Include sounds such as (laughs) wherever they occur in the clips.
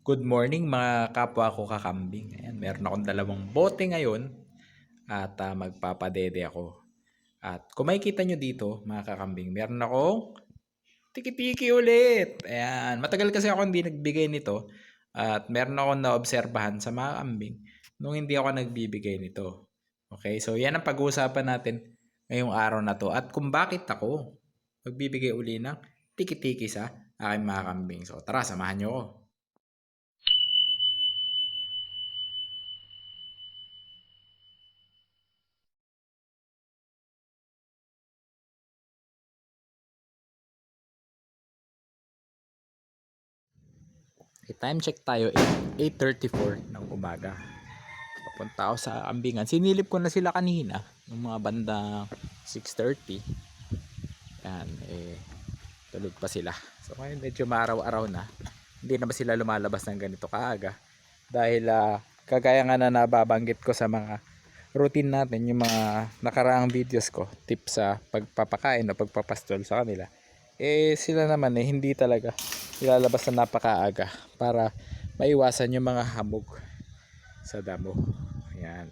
Good morning mga kapwa ko kakambing. Ayan, meron akong dalawang bote ngayon at ah, magpapadede ako. At kung makikita nyo dito mga kakambing, meron akong tiki-tiki ulit. Ayan, matagal kasi ako hindi nagbigay nito at meron akong naobserbahan sa mga kambing nung hindi ako nagbibigay nito. Okay, so yan ang pag-uusapan natin ngayong araw na to at kung bakit ako magbibigay uli ng tiki-tiki sa aking mga kambing. So tara, samahan nyo ako. Time check tayo, 8.34 ng umaga. Papunta ako sa ambingan. Sinilip ko na sila kanina, ng mga bandang 6.30. Yan, eh, tulog pa sila. So ngayon medyo maaraw-araw na. Hindi na ba sila lumalabas ng ganito kaaga? Dahil ah, kagaya nga na nababanggit ko sa mga routine natin, yung mga nakaraang videos ko, tips sa pagpapakain o pagpapastol sa kanila. Eh sila naman eh, hindi talaga ilalabas na napakaaga para maiwasan yung mga hamog sa damo. Ayan.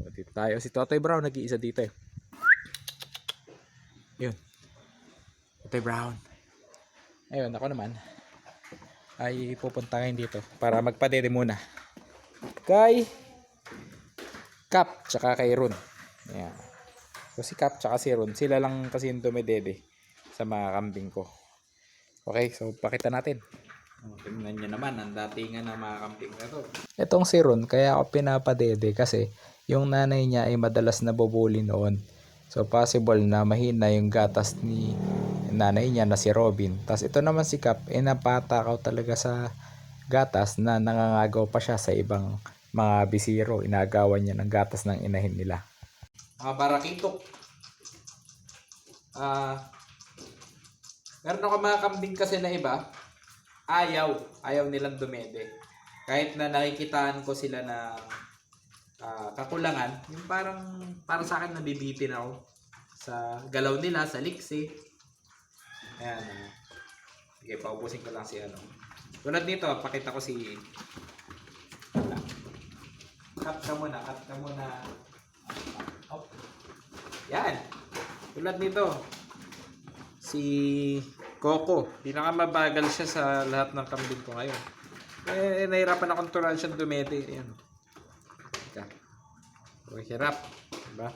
So, dito tayo. Si Totoy Brown nag-iisa dito eh. Yun. Totoy Brown. Ayun, ako naman ay pupunta ngayon dito para magpadede muna. Kay Cap tsaka kay Ron. Ayan. So si Cap tsaka si Ron, sila lang kasi yung dumedede sa mga kambing ko. Okay, so pakita natin. Oh, tingnan nyo naman, ang datingan ng mga kambing na to. Itong si Ron, kaya ako pinapadede kasi yung nanay niya ay madalas nabubuli noon. So possible na mahina yung gatas ni nanay niya na si Robin. Tapos ito naman si Cap, eh napatakaw talaga sa gatas na nangangagaw pa siya sa ibang mga bisiro. Inagawan niya ng gatas ng inahin nila. Mga barakitok. Ah, meron ako mga kambing kasi na iba, ayaw, ayaw nilang dumede. Kahit na nakikitaan ko sila ng ah, kakulangan, yung parang para sa akin nabibitin ako sa galaw nila, sa liksi. Ayan. sige, paubusin ko lang si ano. Tulad nito, pakita ko si. Cut ka muna, cut ka muna. Hop. Yan. Tulad nito, si Coco. Pinakamabagal siya sa lahat ng kambing ko ngayon. Eh, nahirapan akong turuan siyang dumete. Ayan. Teka. Okay, hirap. Diba?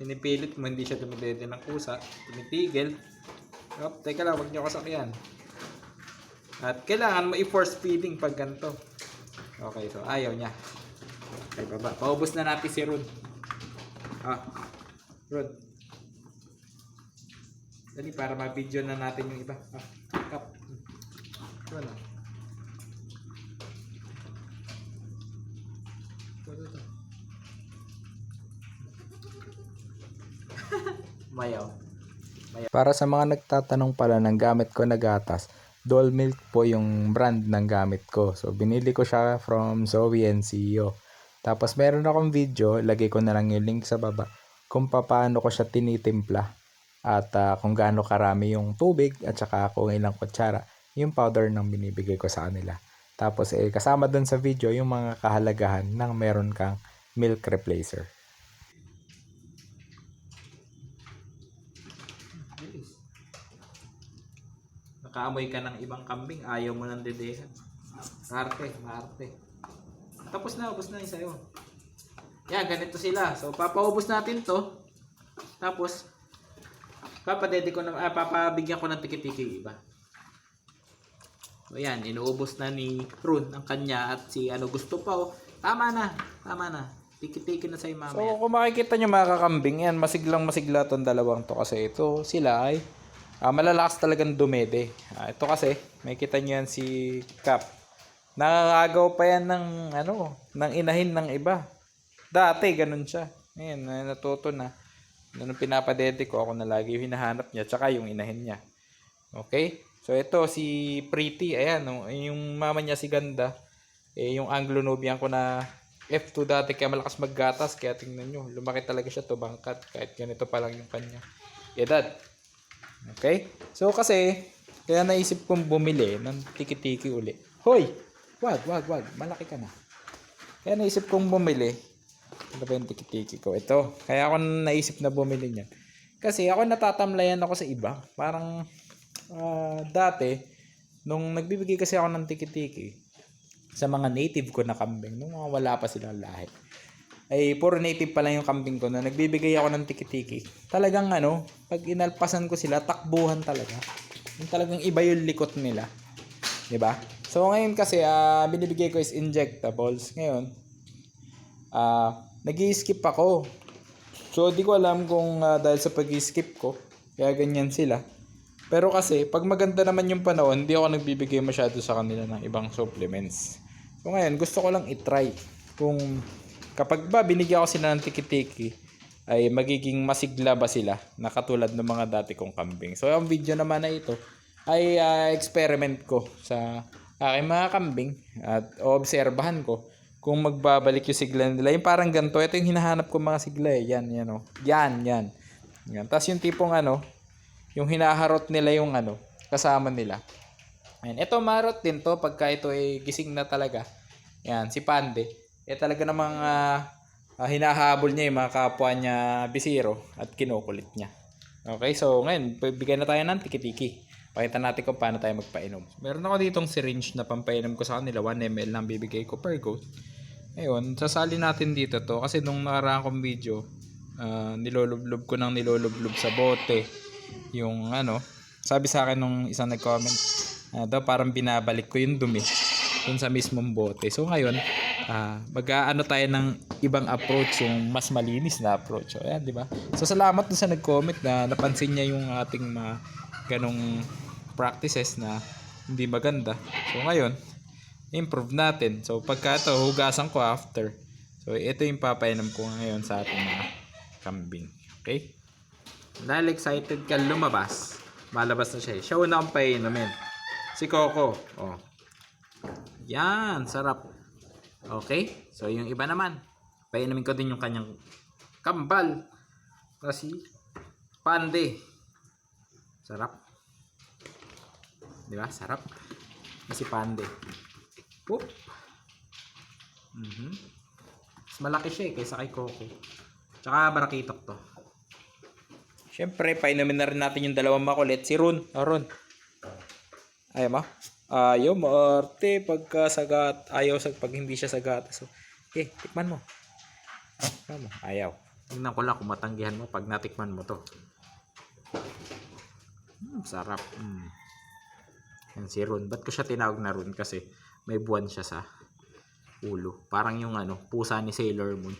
Pinipilit mo, hindi siya dumidede ng kusa. Tumitigil. Hop, teka lang, huwag niyo kasakyan. At kailangan mo i-force feeding pag ganito. Okay, so ayaw niya. Okay, baba. Paubos na natin si Rod. Ah, Rod. Dali, para ma-video na natin yung iba. Ah, kap. Ito na. Ito, (laughs) ito, ito. Mayaw. Para sa mga nagtatanong pala ng gamit ko na gatas, Dole Milk po yung brand ng gamit ko. So, binili ko siya from Zoe and CEO. Tapos, meron akong video, lagay ko na lang yung link sa baba, kung paano ko siya tinitimpla at ah, kung gaano karami yung tubig at saka kung ilang kutsara yung powder ng binibigay ko sa kanila. Tapos, eh, kasama dun sa video yung mga kahalagahan ng meron kang milk replacer. Nakaamoy ka ng ibang kambing, ayaw mo ng dedehan. Marte, marte. Tapos na, ubos na yung sa'yo. Yan, ganito sila. So, papaubos natin to. Tapos, papadede ko na, ah, papabigyan ko ng tiki-tiki iba. So, yan, inuubos na ni Run ang kanya at si ano gusto pa oh. Tama na, tama na. Tiki-tiki na sa'yo mamaya. So, kung makikita nyo mga kakambing, yan, masiglang masigla tong dalawang to kasi ito, sila ay ah, malalakas talagang dumede. Ah, ito kasi, makikita nyo yan si Cap. Nakakagaw pa yan ng, ano, ng inahin ng iba. Dati, ganun siya. Ngayon, na- natuto na. Nung pinapadede ko, ako na lagi yung hinahanap niya, tsaka yung inahin niya. Okay? So, ito, si Pretty, ayan, yung mama niya si Ganda, eh, yung Anglo-Nubian ko na F2 dati, kaya malakas maggatas, kaya tingnan nyo, lumaki talaga siya to bangkat, kahit ganito pa lang yung kanya. Edad. Okay? So, kasi, kaya naisip kong bumili ng tiki-tiki uli. Hoy! Wag, wag, wag. Malaki ka na. Kaya naisip kong bumili. Ano ba yung tiki-tiki ko? Ito. Kaya ako naisip na bumili niyan. Kasi ako natatamlayan ako sa iba. Parang ah, dati, nung nagbibigay kasi ako ng tiki-tiki sa mga native ko na kambing, nung mga wala pa silang lahi, ay puro native pa lang yung kambing ko na nagbibigay ako ng tiki-tiki. Talagang ano, pag inalpasan ko sila, takbuhan talaga. Yung talagang iba yung likot nila. 'Di ba? So ngayon kasi ah binibigay ko is injectables. Ngayon, ah nag-skip ako. So di ko alam kung ah, dahil sa pag-skip ko, kaya ganyan sila. Pero kasi, pag maganda naman yung panahon, hindi ako nagbibigay masyado sa kanila ng ibang supplements. So ngayon, gusto ko lang itry kung kapag ba binigyan ko sila ng tiki-tiki, ay magiging masigla ba sila na katulad ng mga dati kong kambing. So ang video naman na ito ay ah, experiment ko sa aking mga kambing at obserbahan ko kung magbabalik yung sigla nila. Yung parang ganito, ito yung hinahanap ko mga sigla eh. Yan, yan o. Yan, yan. yan. Tapos yung tipong ano, yung hinaharot nila yung ano, kasama nila. Ayan. Ito marot din to pagka ito ay gising na talaga. Yan, si Pande. Eh talaga namang ah, ah, hinahabol niya yung mga kapwa niya bisiro at kinukulit niya. Okay, so ngayon, bigyan na tayo ng tiki-tiki. Pakita natin kung paano tayo magpainom. Meron ako ditong syringe na pampainom ko sa kanila. 1 ml lang bibigay ko per goat. Ngayon, sasali natin dito to kasi nung nakaraan kong video, ah, nilolublob ko ng nilolublob sa bote yung ano, sabi sa akin nung isang nag-comment, ah, daw parang binabalik ko yung dumi dun sa mismong bote. So ngayon, ah mag-aano tayo ng ibang approach, yung mas malinis na approach. So, ayan, di ba? So salamat dun sa nag-comment na napansin niya yung ating mga ganong practices na hindi maganda. So ngayon, improve natin. So pagka ito, hugasan ko after. So ito yung papainom ko ngayon sa ating mga kambing. Okay? Dahil excited ka lumabas, malabas na siya eh. Siya una akong painumin. Si Coco. Oh. Yan, sarap. Okay? So yung iba naman, painumin ko din yung kanyang kambal. Kasi pande. Sarap. Di ba? Sarap. Si pande. Oop. Mhm. Mas malaki siya eh, kaysa kay Coco. Tsaka barakitok to. Siyempre, painumin na rin natin yung dalawang makulit. Si Ron. Oh, Ron. Ayaw mo? Ayaw mo, arte. Pagka sagat, ayaw sa pag hindi siya sagat. So, okay, tikman mo. Ayaw mo. Ayaw. Tingnan ko lang kung matanggihan mo pag natikman mo to. Hmm, sarap. Hmm. Yan si Ron. Ba't ko siya tinawag na Ron? Kasi may buwan siya sa ulo. Parang yung ano, pusa ni Sailor Moon.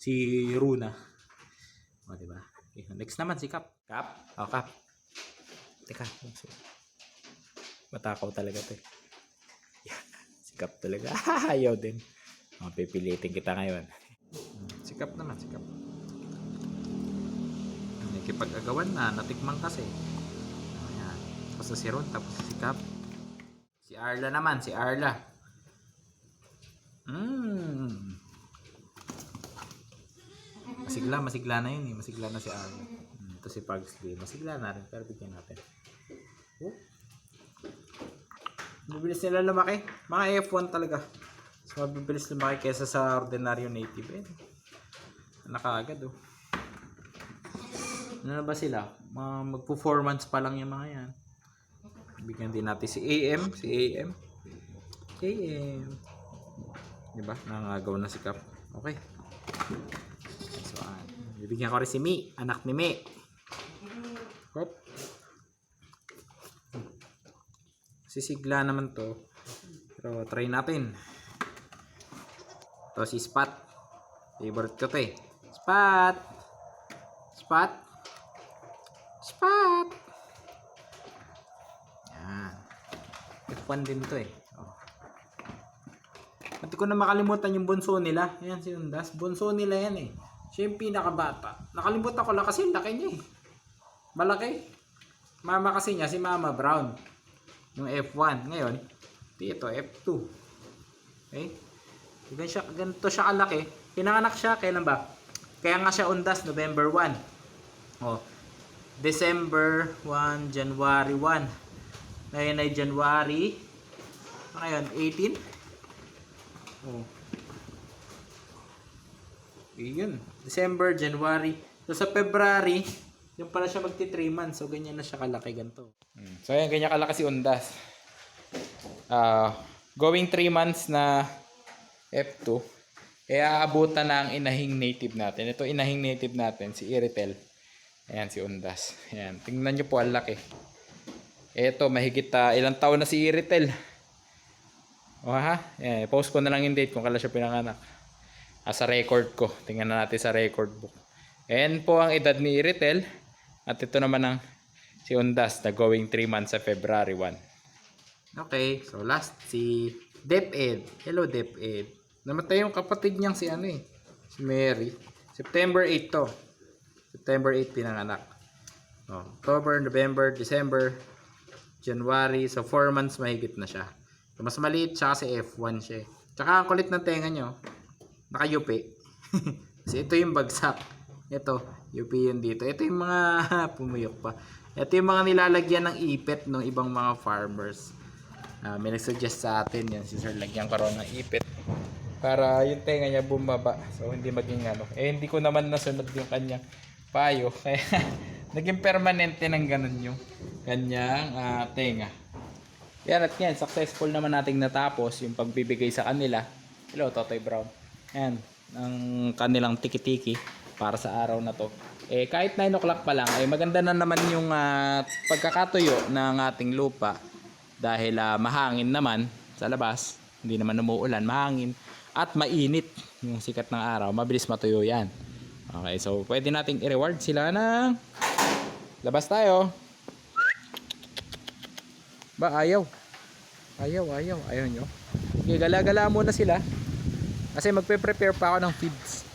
Si Runa. O, diba? Okay, next naman si Kap. Kap? O, Kap. Teka. Matakaw talaga to eh. Yan. Si Kap talaga. (laughs) Ayaw din. O, pipilitin kita ngayon. Si Kap naman, si Kap. Nakikipag-agawan na, natikman kasi. Ayan. Tapos si Ron, tapos si Kap. Si Arla naman, si Arla. Mmm. Masigla, masigla na yun eh. Masigla na si Arla. Hmm, Ito si Pugsley. Masigla na rin, pero bigyan natin. Oh. Bibilis nila lumaki. Mga F1 talaga. Mas mabibilis lumaki kesa sa ordinaryo native. Eh. Nakaagad oh. Ano na ba sila? Mga mag-performance pa lang yung mga yan. Bigyan din natin si AM. Si AM. AM. Diba? Nangagaw na si Kap. Okay. So, ah, bibigyan ko rin si Mi. Anak ni Mi. Hop. Sisigla naman to. Pero try natin. To si Spot. Favorite ko to eh. Spot. Spot. Spot. Yan. F1 din to eh. Oh. Pati ko na makalimutan yung bunso nila. Ayan si Undas. Bunso nila yan eh. Siya yung pinakabata. Nakalimutan ko lang kasi laki niya eh. Malaki. Mama kasi niya, si Mama Brown. Yung F1. Ngayon, dito F2. Okay? Ganito siya, ganito siya kalaki. Pinanganak siya, kailan ba? Kaya nga siya undas, November 1. Oh. December 1, January 1. Ngayon ay January Ngayon, 18. Oh. Yun. December, January. So sa February, yung pala siya magti 3 months. So ganyan na siya kalaki ganito. So ayan, ganyan kalaki si Undas. Ah, going 3 months na F2. Eh aabutan na ang inahing native natin. Ito inahing native natin, si Iritel. Ayan, si Undas. Ayan, tingnan nyo po ang laki. Eto, mahigit ah, ilang taon na si Iritel. O ha? Eh, post ko na lang yung date kung kailan siya pinanganak. Ah, sa record ko. Tingnan na natin sa record book. Ayan po ang edad ni Iritel. At ito naman ang si Undas na going 3 months sa February 1. Okay, so last si DepEd. Hello DepEd. Namatay yung kapatid niyang si ano eh. Si Mary. September 8 to. September 8 pinanganak. Oh, October, November, December, January. So 4 months mahigit na siya. So, mas maliit siya kasi F1 siya. Tsaka ang kulit ng tenga nyo. Nakayupi. (laughs) kasi ito yung bagsak. Ito, yupi yun dito. Ito yung mga (laughs) pumuyok pa. Ito yung mga nilalagyan ng ipit ng ibang mga farmers. Ah, may nagsuggest sa atin yan. Si Sir, lagyan ko ng ipit. Para yung tenga niya bumaba. So, hindi maging ano. Eh, hindi ko naman nasunod yung kanyang payo. (laughs) Kaya, naging permanente ng ganun yung kanyang ah, tenga. Yan at yan, successful naman nating natapos yung pagbibigay sa kanila. Hello, Totoy Brown. Yan, ang kanilang tiki-tiki para sa araw na to. Eh, kahit 9 o'clock pa lang, eh, maganda na naman yung ah, pagkakatuyo ng ating lupa. Dahil ah, mahangin naman sa labas, hindi naman umuulan, mahangin. At mainit yung sikat ng araw, mabilis matuyo yan. Okay, so pwede nating i-reward sila ng labas tayo. Ba, ayaw. Ayaw, ayaw. Ayaw nyo. Okay, gala-gala muna sila. Kasi magpe-prepare pa ako ng feeds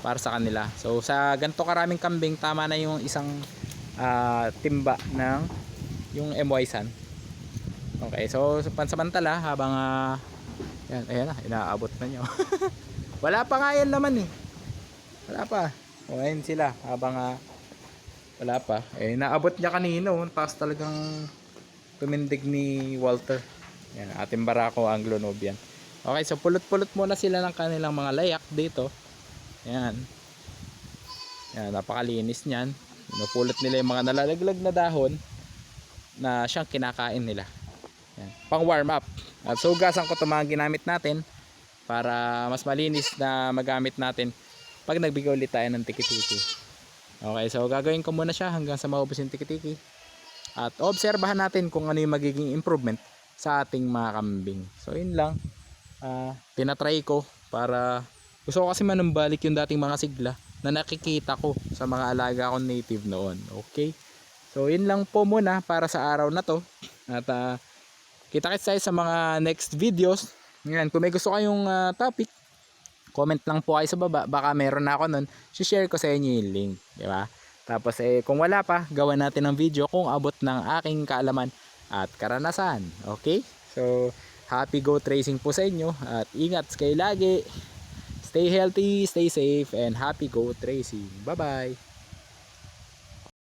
para sa kanila. So, sa ganito karaming kambing, tama na yung isang ah, timba ng yung MY San. Okay, so pansamantala habang ah, yan, ayan na, inaabot na nyo. (laughs) Wala pa nga yan naman eh. Wala pa. O, ayun sila habang ah, wala pa. Eh, naabot niya kanino. Tapos talagang tumindig ni Walter. Yan, ating barako Anglo Nubian. Okay, so pulot-pulot muna sila ng kanilang mga layak dito. Yan. Yan, napakalinis niyan. Pinupulot nila yung mga nalalaglag na dahon na siyang kinakain nila. Yan. Pang warm up. At so gasan ko itong mga ginamit natin para mas malinis na magamit natin pag nagbigay ulit tayo ng tiki-tiki. Okay, so gagawin ko muna siya hanggang sa maubos yung tiki-tiki. At obserbahan natin kung ano yung magiging improvement sa ating mga kambing. So yun lang. Ah, tinatry ko para gusto ko kasi manumbalik yung dating mga sigla na nakikita ko sa mga alaga kong native noon. Okay? So yun lang po muna para sa araw na to. At ah, kita-kits tayo sa mga next videos. Ngayon, kung may gusto kayong ah, topic, comment lang po kayo sa baba. Baka meron na ako nun. share ko sa inyo yung link. Di ba? Tapos eh, kung wala pa, gawan natin ng video kung abot ng aking kaalaman at karanasan. Okay? So, happy go tracing po sa inyo. At ingat kayo lagi. Stay healthy, stay safe, and happy go tracing. Bye-bye!